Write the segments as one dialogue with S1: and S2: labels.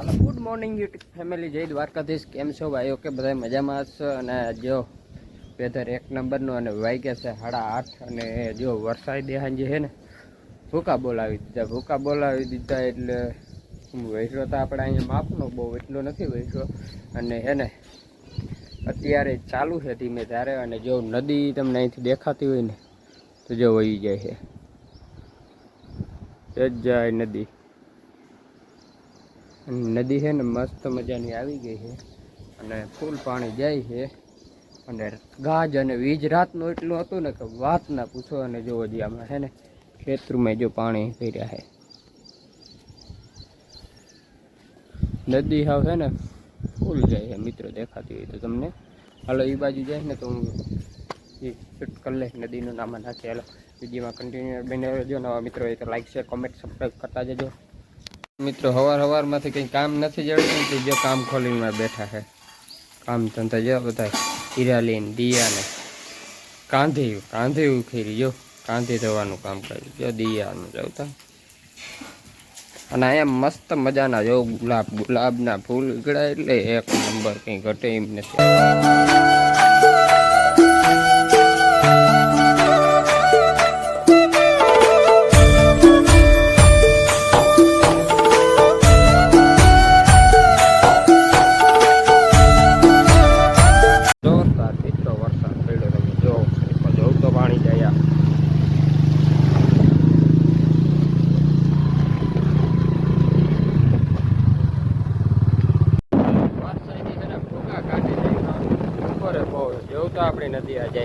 S1: Hello good morning YouTube family જય દ્વારકાધીશ. કેમ છો ભાઈ કે બધા મજામાં હશો? અને જો વેધર એક નંબરનું અને વાગ્યા છે સાડા આઠ. અને જો વરસાદ જે છે ને, ભૂકા બોલાવી દીધા. ભૂકા બોલાવી દીધા એટલે વૈસો તો આપણે અહીંયા માપનો બહુ એટલો નથી વૈસો અને હે ને, અત્યારે ચાલુ છે ધીમે ત્યારે અને જો નદી તમને અહીંથી દેખાતી હોય ને, તો જો વહી જાય છે. જાય નદી. નદી છે ને મસ્ત મજાની આવી ગઈ છે. અને ફૂલ પાણી જાય છે. અને ગાજ અને વીજ રાતનું એટલું હતું ને કે વાત ના પૂછો અને જોવો જે આમાં છે ને ખેતરમાં જો પાણી ભર્યા છે. નદી હાવ છે ને ફૂલ જાય છે મિત્રો દેખાતી હોય તો તમને. હાલો એ બાજુ જાય ને તો હું એ શૂટ લઈશ નદીનું નામ નાખી હાલો વિડીયોમાં કન્ટિન્યુ બને રહેજો નવા મિત્રો હોય તો લાઈક શેર કોમેન્ટ સબસ્ક્રાઈબ કરતા જજો. મિત્રો હવાર હવારમાંથી કંઈ કામ નથી જડતું તો જો કામ ખોલીને બેઠા છે. કામ ધંધા જો બધા હિરાલીન, દિયાને. કાંધી કાંધી ઉખેરી જો, કાંધી ધોવાનું કામ કર્યું. જો, દિયાનું જવતા અને અહીંયા મસ્ત મજાના જો ગુલાબ, ગુલાબના ફૂલ ઉગડ્યા એટલે એક નંબર કંઈ ઘટે એમ નથી. જાય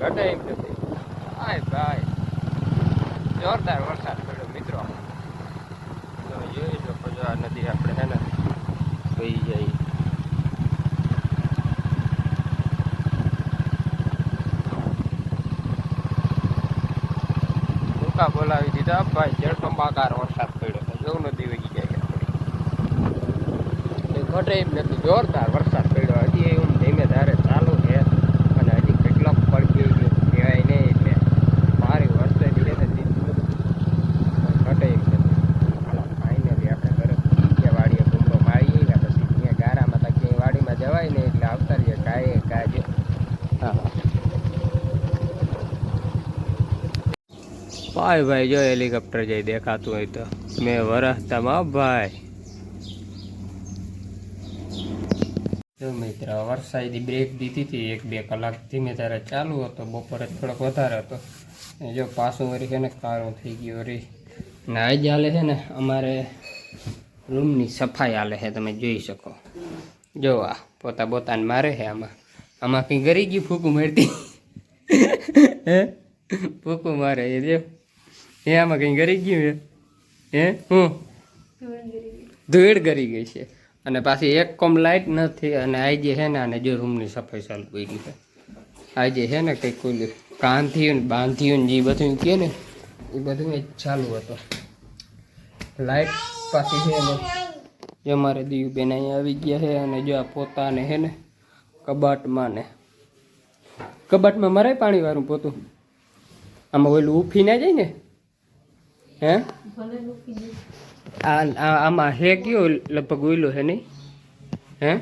S1: ઘટે એમ નથી ભાઈ. જોરદાર વરસાદ પડ્યો મિત્રો. તો લોકો છો આ નદી આપણે હે ને વહી જાય. ભૂકા બોલાવી દીધા ભાઈ જળકંબાકાર વરસાદ પડ્યો તો જેવું નદી વહી જાય. ઘટે એમ નથી. જોરદાર વરસાદ પડ્યો હજી એવું ધીમે ધારે ચાલુ છે અને હજી કેટલોક પડકી કહેવાય નહીં એટલે મારી વર્ષે છે ને દીધું ઘટે એમ નથી હાલો ફાઇનલી આપણે ઘરે ક્યાં વાડીએ ઘૂમરો મારીએ ને પછી ત્યાં ગારામાં તો ક્યાંય વાડીમાં જવાય ને એટલે આવતા રહીએ કાંઈ કાજે હા ભાઈ ભાઈ, જો હેલિકોપ્ટર જઈ દેખાતું હોય તો. મેં વરસતામાં ભાઈ. જો મિત્ર વરસાદી બ્રેક દીધી હતી એક બે કલાક. ધીમે ત્યારે ચાલુ હતો, બપોરે થોડોક વધારે હતો. જો પાછું વરી છે ને કારો થઈ ગયો વળી ને આજે હાલે છે ને અમારે રૂમની સફાઈ હાલે છે, તમે જોઈ શકો. જો આ, પોતા પોતાને મારે છે આમાં. આમાં કંઈ ગરી ગયું ફૂકું મારતી હે? ફૂકું મારે એ જો. એ આમાં કંઈ ગરી ગયું હે હે, હું? ધૂળ ગરી ગઈ છે. અને પાછી એક કોમ લાઇટ નથી અને આજે છે ને, આને જો રૂમની સફાઈ ચાલુ કરી છે. આજે છે ને, કંઈક કોઈ કાંધ્યું બાંધ્યું જે બધું કહે ને, એ બધું ચાલુ હતો. લાઇટ પાછી છે ને, જો મારે દીવબેન અહીંયા આવી ગયા છે અને જો આ પોતાને છે ને, કબાટમાં ને, કબાટમાં મરાય પાણી વાળું પોતું. આમાં ઓલું ઉફી ના જાય ને હે? આ આમાં હે કયો લગભગ ઓઈલો હે નહીં? હે?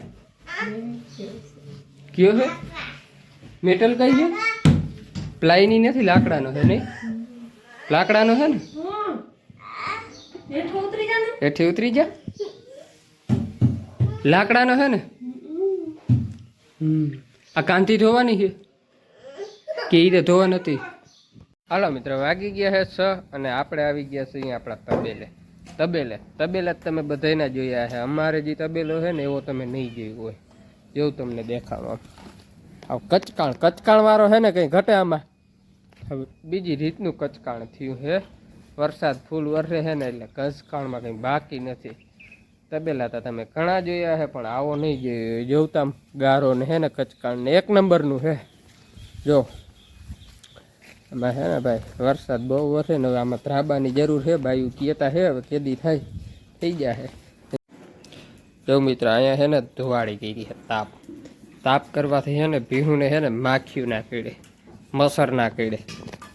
S1: કયો હે? મેટલ કઈ ગયો પ્લાયની નથી, લાકડાનો છે નહીં? લાકડાનો છે ને? હેઠે ઉતરી જા. લાકડાનો છે ને? આ કાંતિ ધોવાની છે કે તો ધોવા નથી. હાલો મિત્રો, વાગી ગયા છે છ અને આપણે આવી ગયા છીએ આપણા તબેલે. તબેલે, તબેલા જ તમે બધાના જોયા છે અમારે જે તબેલો છે ને, એવો તમે નહીં જોયું હોય. જેવું તમને દેખાવા. આવ કચકાણ કચકાણ વાળો છે ને કંઈ ઘટે આમાં? હવે બીજી રીતનું કચકાણ થયું છે વરસાદ ફૂલ વરસે છે ને, એટલે કચકાણમાં કંઈ બાકી નથી. તબેલા તો તમે ઘણા જોયા છે પણ આવો નહીં જોયો. જોવતા ગારો ને હે ને કચકાણ ને એક નંબરનું છે જો. આમાં છે ને ભાઈ, વરસાદ બહુ વરસે ને આમાં ત્રાબાની જરૂર છે બાયું કહેતા છે હવે કેદી થાય, થઈ જાય જો મિત્ર, અહીંયા છે ને ધુવાડી ગઈ છે તાપ. તાપ કરવાથી છે ને ભીહું ને છે ને માખ્યું ના કીડે, મસર ના કીડે.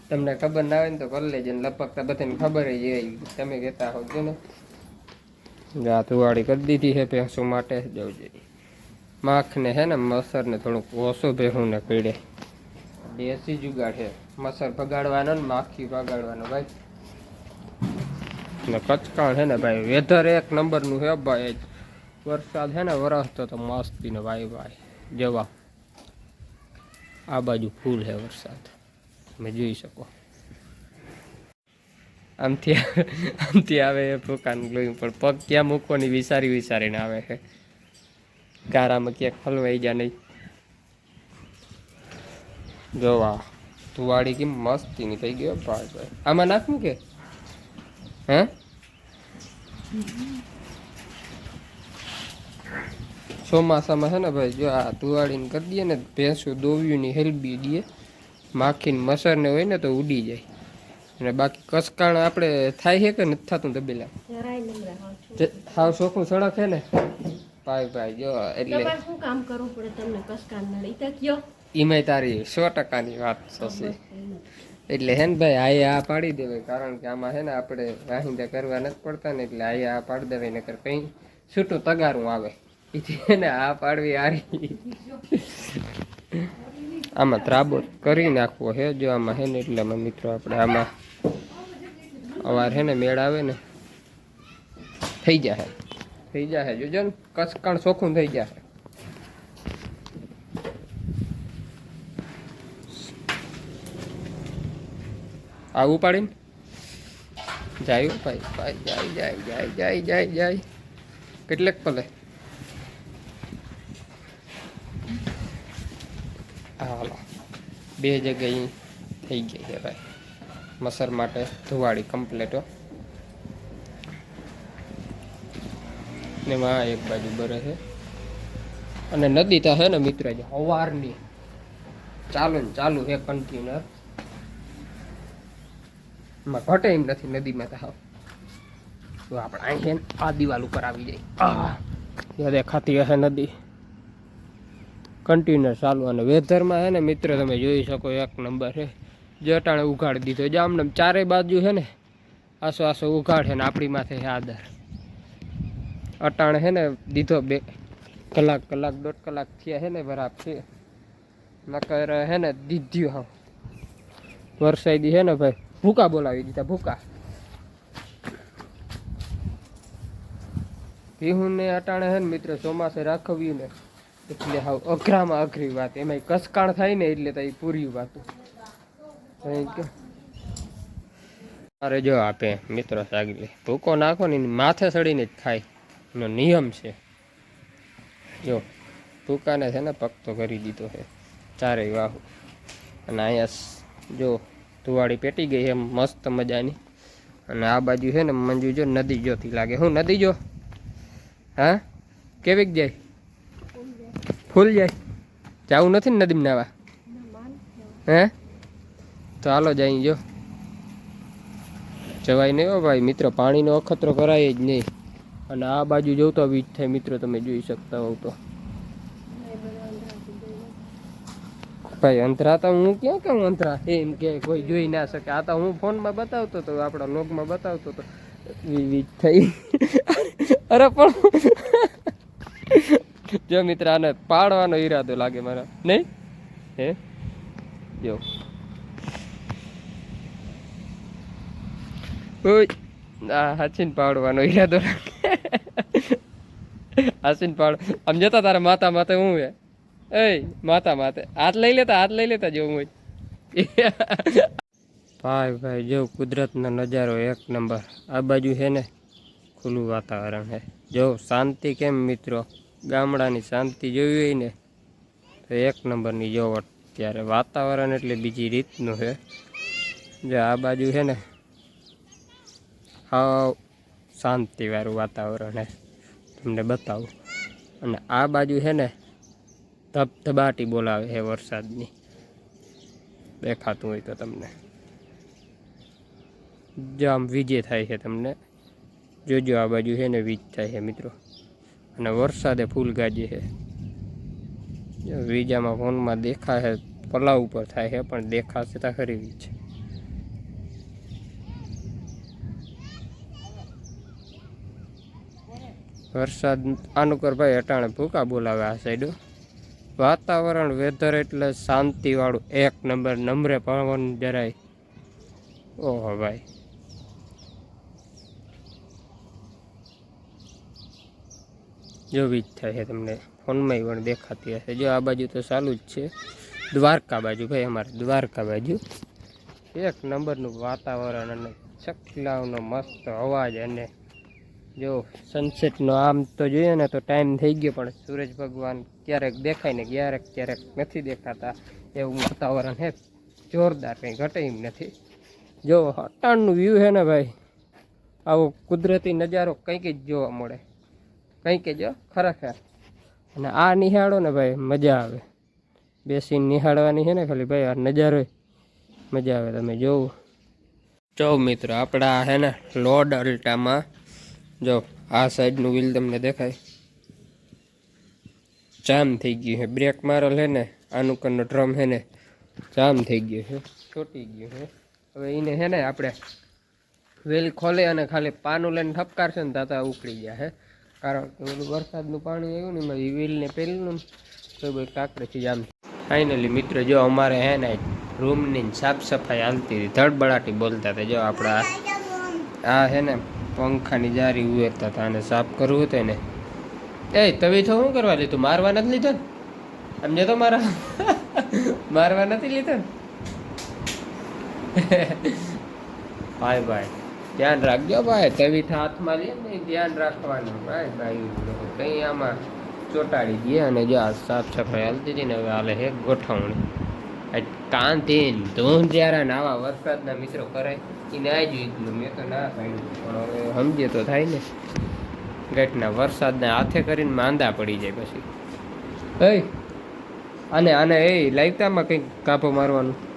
S1: તમને ખબર ના હોય ને તો કરી લેજો ને લપકતા બધાને ખબર જ હોય, તમે કહેતા હોજો ને. આ ધુવાડી કરી દીધી છે ભેંસો માટે જવું જોઈએ માખને છે ને મસરને થોડુંક ઓછો ભેહું ને પીડે દેશી જુગાડ છે મસર ભગાડવાનો ને માખી ભગાડવાનો, ભાઈ. ને કચકાણ છે ને ભાઈ વેધર એક નંબરનું છે ભાઈ. વરસાદ છે ને વરસતો તો મસ્તી ને ભાઈ ભાઈ. જવા. આ બાજુ ફૂલ છે વરસાદ. તમે જોઈ શકો. આમથી આમથી આવે એ પ્રકારનું ગ્લોઈંગ પણ પગ ક્યાં મૂકવાની વિચારી વિચારીને આવે છે ગારામાં ક્યાંક ફલવાઈ જા નહીં. જોવા. તુવાડી કેમ મસ્તીની થઈ ગયો ભાઈ આમાં નાખું કે? હે? ચોમાસામાં છે ને ભાઈ જો આ તુવાડીને કરી દઈએ ને ભેંસું દોવ્યું ની હેલ્બી દઈએ માખીને મસરને હોય ને તો ઉડી જાય. અને બાકી કસકાણ આપણે થાય છે કે નથી થતું તબેલા. હાવ ચોખ્ખું સડક છે ને? ભાઈ ભાઈ જો એટલે
S2: શું કામ કરવું પડે તમને? કસકાન નડે ઈ તો કયો.
S1: એમાંય તારી સો ટકાની વાત થશે. એટલે હે ને ભાઈ આયે આ પાડી દેવાય. કારણ કે આમાં હે ને આપણે રાહિંદા કરવા નથી પડતા ને એટલે આયે આ પાડી દેવાય નકર કંઈ છૂટું તગારું આવે. એથી ને આ પાડવી હારી. આમાં ત્રાબો કરી નાખવો હે જો આમાં હે ને એટલામાં મિત્રો આપણે આમાં અવાર હે ને મેળ આવે ને થઈ જાય થઈ જાય જોજો ને કસકાણ ચોખ્ખું થઈ જાય આવું પાડીને જાય ભાઈ ભાઈ, જાય જાય જાય જાય જાય જાય. કેટલેક પલે? હાલો. બે જગ્યાએ થઈ ગઈ છે ભાઈ. મસર માટે ધુવાડી કમ્પ્લેટો ને માં એક બાજુ બરે છે. અને નદી તો છે ને મિત્ર, જે સવારની ચાલુ ને ચાલુ છે કન્ટિન્યુઅરમાં ઘટે એમ નથી નદીમાં તો તો આપણે અહીં છે આ દિવાલ ઉપર આવી જાય આ દેખાતી હશે નદી. કન્ટિન્યુઅર ચાલુ અને વેધરમાં છે ને મિત્ર, તમે જોઈ શકો એક નંબર છે. જટાણે ઉઘાડી દીધો. જે ચારે બાજુ છે ને આસો આસો ઉઘાડ ને આપણી માથે આદર. અટાણે હે ને દીધો બે કલાક કલાક, દોઢ કલાક થયા હે ને બરાબર છે. નકર હે ને દીધ્યું હા વરસાદી હે ને ભાઈ. ભૂકા બોલાવી દીધા, ભૂકા. ને અટાણે હે ને મિત્ર ચોમાસે રાખવ્યું ને એટલે હાવ અઘરામાં અઘરી વાત. એમાં કસકાણ થાય ને એટલે તઈ પૂરી વાત. અરે જો આપે મિત્રો સાગલી ભૂકો નાખો ને માથે સડીને જ ખાય. એનો નિયમ છે. જો, ટૂંકાને છે ને પકતો કરી દીધો છે. ચારેય વાહુ. અને અહીંયા જો ધુવાળી પેટી ગઈ છે, મસ્ત મજાની. અને આ બાજુ છે ને મંજુ જો નદી જોતી લાગે. હું નદી જો હા? કેવીક જાય? ફૂલ જાય? જાવું નથી ને નદીમાં નાવા? હે? તો હાલો જાય જો. જવાય નહીં ભાઈ. મિત્રો પાણીનો અખતરો કરાય જ નહીં. અને આ બાજુ જોઉં તો વીજ થાય. મિત્રો, તમે જોઈ શકતા હોવ તો. ભાઈ, અંતરા તો હું ક્યાં કહું અંતરા? એમ કે કોઈ જોઈ ના શકે. આ તો હું ફોનમાં બતાવતો હતો, આપણા લોગમાં બતાવતો હતો. વીજ થઈ. અરે, પણ જો મિત્ર, આને પાડવાનો ઈરાદો લાગે મારા. નહીં? હે? જો. ઓય, આ હાચીને પાડવાનો ઈરાદો લાગે. હાચીન પાડ. આમ જતા તારા માતા માથે હું હે? એય, માતા માથે. હાથ લઈ લેતા, હાથ લઈ લેતા જેવું હોય. ભાઈ ભાઈ, જો કુદરતનો નજારો એક નંબર. આ બાજુ છે ને ખુલ્લું વાતાવરણ છે જો શાંતિ કેમ મિત્રો? ગામડાની શાંતિ જોવી હોય ને, તો એક નંબરની જો ત્યારે વાતાવરણ એટલે બીજી રીતનું છે જે આ બાજુ છે ને, હાવ શાંતિવાળું વાતાવરણ હે. તમને બતાવું. અને આ બાજુ છે ને ધબધબાટી બોલાવે છે વરસાદની. દેખાતું હોય તો તમને. જો આમ વીજે થાય છે તમને. જોજો આ બાજુ છે ને વીજ થાય છે મિત્રો. અને વરસાદે ફૂલ ગાજે છે. વીજામાં ફોનમાં દેખાશે છે પલાવ ઉપર થાય છે, પણ દેખાશે તો ખરી વીજ. વરસાદ આનુકરભાઈ ભાઈ અટાણે ભૂકા બોલાવે આ સાઈડ વાતાવરણ વેધર એટલે શાંતિવાળું એક નંબર, નમરે પવન જરાય. ઓહો ભાઈ. જોવી જ થાય છે તમને, ફોનમાં પણ દેખાતી હશે. જો આ બાજુ તો ચાલુ જ છે. દ્વારકા બાજુ ભાઈ અમારે, દ્વારકા બાજુ. એક નંબરનું વાતાવરણ અને ચકલાઓનો મસ્ત અવાજ અને જો સનસેટનો આમ તો જોઈએ ને તો ટાઈમ થઈ ગયો પણ સૂરજ ભગવાન ક્યારેક દેખાય ને ક્યારેક ક્યારેક નથી દેખાતા એવું વાતાવરણ છે. જોરદાર કંઈ ઘટે એમ નથી. જો અટાણનું વ્યૂ છે ને ભાઈ, આવો કુદરતી નજારો કંઈક જ જોવા મળે. કંઈક જ ખરેખર. અને આ નિહાળો ને ભાઈ, મજા આવે. બેસીને નિહાળવાની છે ને ખાલી ભાઈ, આ નજારો મજા આવે, તમે જોવું. જો મિત્રો, આપણા હે ને લોડ અલ્ટામાં જો, આ સાઈડનું વ્હીલ તમને દેખાય. જામ થઈ ગયું છે. બ્રેક મારેલ છે ને, આનું ડ્રમ છે ને, જામ થઈ ગયું છે. છૂટી ગયું છે. હવે એને છે ને, આપણે વ્હીલ ખોલે અને ખાલી પાનું લઈને ઠપકારશે ને, તાતા ઉકળી ગયા છે. કારણ કે ઓલું વરસાદનું પાણી આવ્યું ને, એમાં વ્હીલને પહેલું તો ભાઈ કાકડેથી જામ ફાઇનલી મિત્રો, જો અમારે હે ને રૂમની સાફ સફાઈ હાલતી હતી. ધડબડાટી બોલતા હતા. જો આપણા આ છે ને પંખાની જારી ઉવેરતા હતા અને સાફ કરવું હતું એને. એ તવીથો શું કરવા લીધું? મારવા નથી લીધો ને? સમજે તો મારા મારવા નથી લીધો ને? ભાઈ ભાઈ, ધ્યાન રાખજો ભાઈ. તવી હાથમાં લે ને, ધ્યાન રાખવાનું. ભાઈ ભાઈ કંઈ આમાં ચોટાડી દે અને જો આ સાફ સફાઈ હાલતી હતી ને, હવે હાલે હે ગોઠવણી. કાંતિન ધૂન જ્યારે આવા વરસાદના મિત્રો કરાય. એને આ જોઈ એટલું મેં તો ના પાડ્યું. પણ હવે સમજે તો થાય ને. ગેટના વરસાદને હાથે કરીને માંદા પડી જાય પછી. એ આને આને એ લાગતામાં કંઈક કાપો મારવાનું.